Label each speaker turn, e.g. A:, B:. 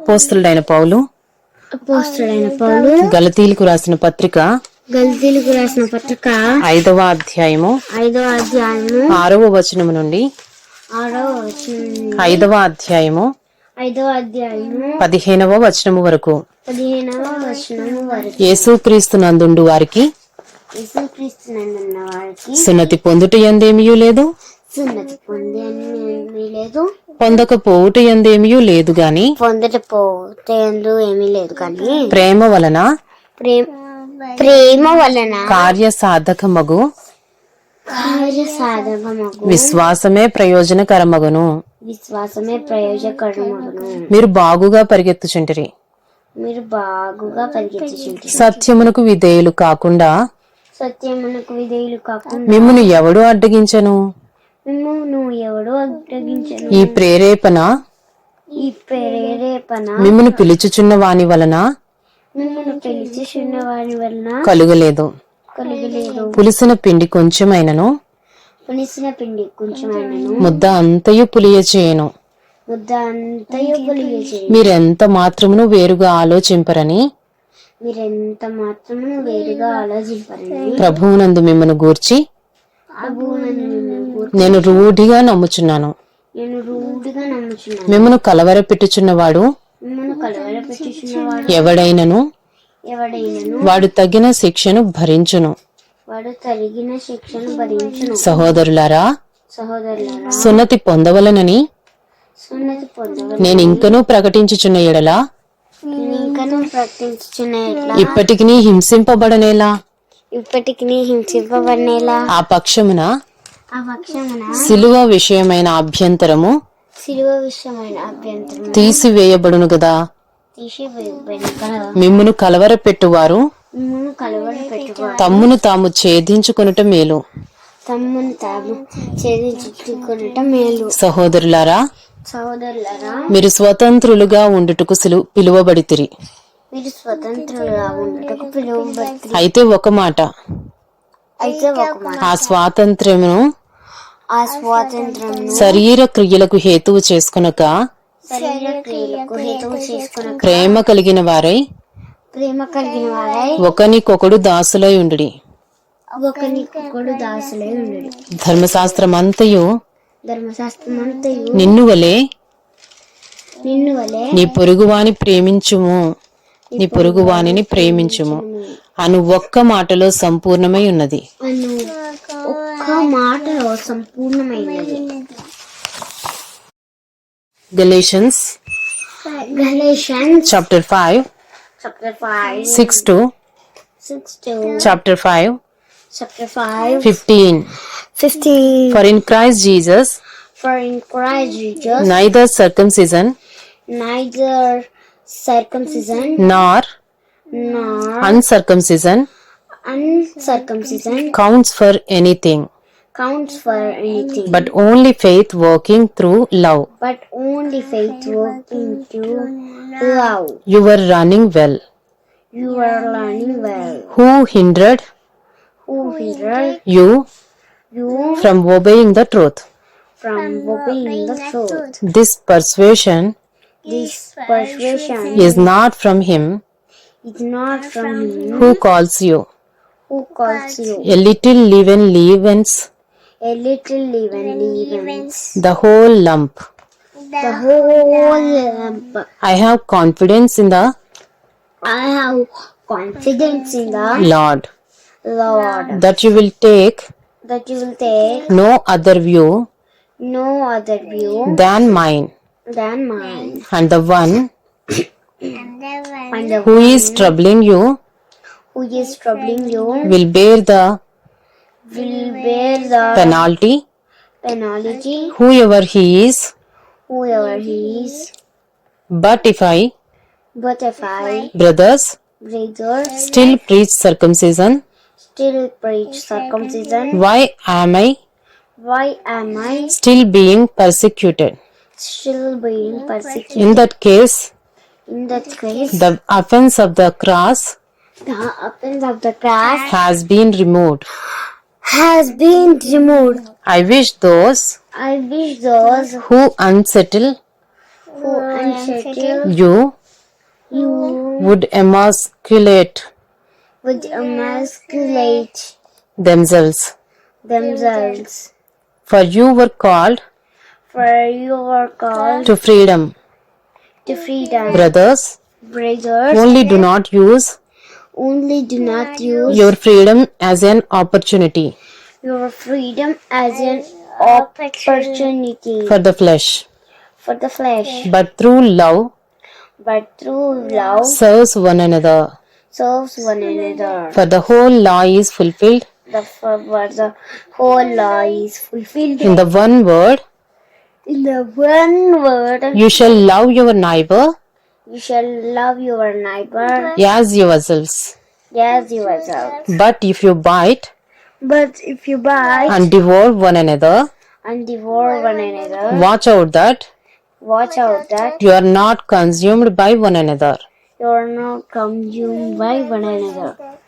A: అపోస్తులుడైన పౌలు.
B: అపోస్తుడైన పౌలు.
A: గలతీలకు రాసిన పత్రిక.
B: గల్తీలకు రాసిన పత్రిక.
A: ఐదవ అధ్యాయము.
B: ఐదవ అధ్యాయము.
A: ఆరవ వచనము నుండి.
B: ఆరవ వచనం
A: ఐదవ అధ్యాయము.
B: ఐదవ అధ్యాయము.
A: పదిహేనవ వచనము వరకు.
B: పదిహేనవ వచనము వరకు.
A: యేసుక్రీస్తు నందుండు వారికి.
B: యేసుక్రీస్తునందున్న వారికి.
A: సున్నతి పొందుట ఎందేమియూ లేదు.
B: సున్నతి లేదు.
A: పొందకపోవుట ఎందేమియూ లేదు గాని
B: పొందట పోతే ఎందు ఏమీ లేదు కానీ
A: ప్రేమ వలన
B: ప్రేమ ప్రేమ వలన
A: కార్య సాధకమగు
B: కార్య సాధకమగు
A: విశ్వాసమే ప్రయోజనకరమగును.
B: విశ్వాసమే ప్రయోజకరమగును
A: మీరు బాగుగా పరిగెత్తుచుంటిరి.
B: మీరు బాగుగా పరిగెత్తుచుంటారు.
A: సత్యమునకు విధేయులు కాకుండా
B: సత్యమునకు విధేయులు కాకుండా
A: మిమ్మును ఎవడు అడ్డగించను?
B: నువ్వు ఎవడో అడ్డగించను
A: ఈ ప్రేరేపణ?
B: ఈ ప్రేరేపణ
A: మిమ్మును పిలుచుచున్న వాని వలన?
B: మిమ్మల్ని పిలిచిచున్న వారి వలన
A: కలుగలేదు.
B: కలగలేదు.
A: పులిసిన పిండి కొంచెమైనను?
B: పులిసిన పిండి కొంచెమైనను.
A: ముద్ద అంతయు పులియచేయను.
B: ముద్ద అంతయు పులియచే
A: మీరెంత మాత్రమును వేరుగా ఆలోచింపరని?
B: మీరెంత మాత్రము వేరుగా ఆలోచింపరని?
A: ప్రభువునందు గూర్చి?
B: మిమ్మల్ని గూర్చి
A: నేను రూఢిగా నమ్ముచున్నాను.
B: నేను రూఢిగా నమ్ముచున్నాను.
A: మిమ్మను కలవర పెట్టుచున్నవాడు ఎవడైనను?
B: ఎవడైనను?
A: వాడు తగిన శిక్షను భరించును.
B: వాడు తరిగిన శిక్షను భరించును.
A: సహోదరులారా
B: సహోదరులారా
A: సున్నతి పొందవలనని
B: సున్నతి
A: నేను ఇంకనూ ప్రకటించుచున్న ఎడల? ఇప్పటికి హింసింపబడనేలా?
B: ఇప్పటికి హింసింపబడినేలా?
A: ఆ పక్షమున సిలువ విషయమైన అభ్యంతరము
B: సిలువ విషయమైన అభ్యంతరం
A: తీసివేయబడును
B: వెనుకల
A: మిమ్మును కలవర పెట్టువారు తమ్మును తాము ఛేదించుకొనుట మేలు.
B: తమ్ముని తాము ఛేదించుకునట మేలు.
A: సహోదరులారా
B: సహోదరులారా
A: మీరు స్వతంత్రులుగా ఉండుటకు పిలువబడితిరి.
B: మీరు స్వతంత్రులుగా ఉండటకు పిలువబడుతుంది
A: అయితే ఒక మాట.
B: అయితే ఒక మాట.
A: ఆ స్వాతంత్ర్యమును
B: ఆ స్వాతంత్రం
A: శరీర క్రియలకు హేతువు చేసుకొనక
B: శరీర క్రియలకు హేతువు చేసుకున్న
A: ప్రేమ కలిగిన వారై
B: ప్రేమ కలిగిన వారై
A: ఒకనికొకడు దాసులై ఉండుడి.
B: ఒకరికొకడు దాసులై ఉండడు.
A: ధర్మశాస్త్రమంతయు
B: ధర్మశాస్త్రం అంతయు
A: నిన్ను వలె
B: నిన్ను వలె
A: నీ పొరుగువాని ప్రేమించుము. నీ పొరుగువానిని ప్రేమించుము. అను ఒక్క మాటలో సంపూర్ణమై ఉన్నది.
B: అను ఒక్క మాటలో సంపూర్ణమైనది
A: Galatians
B: Galatians
A: chapter five
B: chapter five
A: six two
B: six two
A: chapter five
B: chapter five
A: fifteen
B: fifteen
A: for in Christ Jesus
B: For in Christ Jesus,
A: neither circumcision
B: neither circumcision
A: nor
B: nor
A: uncircumcision
B: uncircumcision
A: counts for anything,
B: counts for anything,
A: but only faith working through love.
B: but only faith working through love.
A: You were running well.
B: You were learning well.
A: Who hindered
B: Who hindered
A: you
B: you
A: from obeying the truth?
B: from obeying the truth?
A: This persuasion
B: This persuasion
A: is not from him
B: is not from him
A: who calls you.
B: Who calls you.
A: A little leaven leavens
B: A little leaven leavens
A: the whole lump.
B: the whole lump.
A: I have confidence in the
B: I have confidence in the
A: Lord
B: Lord
A: that you will take
B: that you will take
A: no other view
B: no other view
A: than mine,
B: than mine.
A: and the one
B: And the one
A: who is troubling you
B: who is troubling you
A: will bear the
B: will bear the
A: penalty,
B: penalty,
A: whoever he is.
B: whoever he is.
A: But if I,
B: But if I,
A: brothers,
B: brothers,
A: still preach circumcision,
B: still preach circumcision,
A: why am I
B: why am I
A: still being persecuted?
B: still being persecuted?
A: In that case,
B: In that case,
A: the offense of the cross
B: the offense of the cross
A: has been removed.
B: has been removed.
A: I wish those
B: I wish those
A: who unsettle
B: who unsettle
A: you
B: you
A: would emasculate
B: would emasculate
A: themselves.
B: themselves.
A: For you were called
B: For you are called
A: to freedom.
B: to freedom.
A: Brothers,
B: Brothers,
A: only do not use
B: only do not use
A: your freedom as an opportunity
B: your freedom as an opportunity
A: for the flesh,
B: for the flesh,
A: but through love
B: but through love
A: serves one another.
B: serves one another.
A: For the whole law is fulfilled
B: The for the whole law is fulfilled
A: in the one word
B: in the one word.
A: you shall love your neighbor
B: You shall love your neighbor
A: as yourselves.
B: as yourself.
A: But if you bite
B: But if you bite
A: and devour one another,
B: and devour one another,
A: watch out that
B: watch out that
A: you are not consumed by one another.
B: you are not consumed by one another.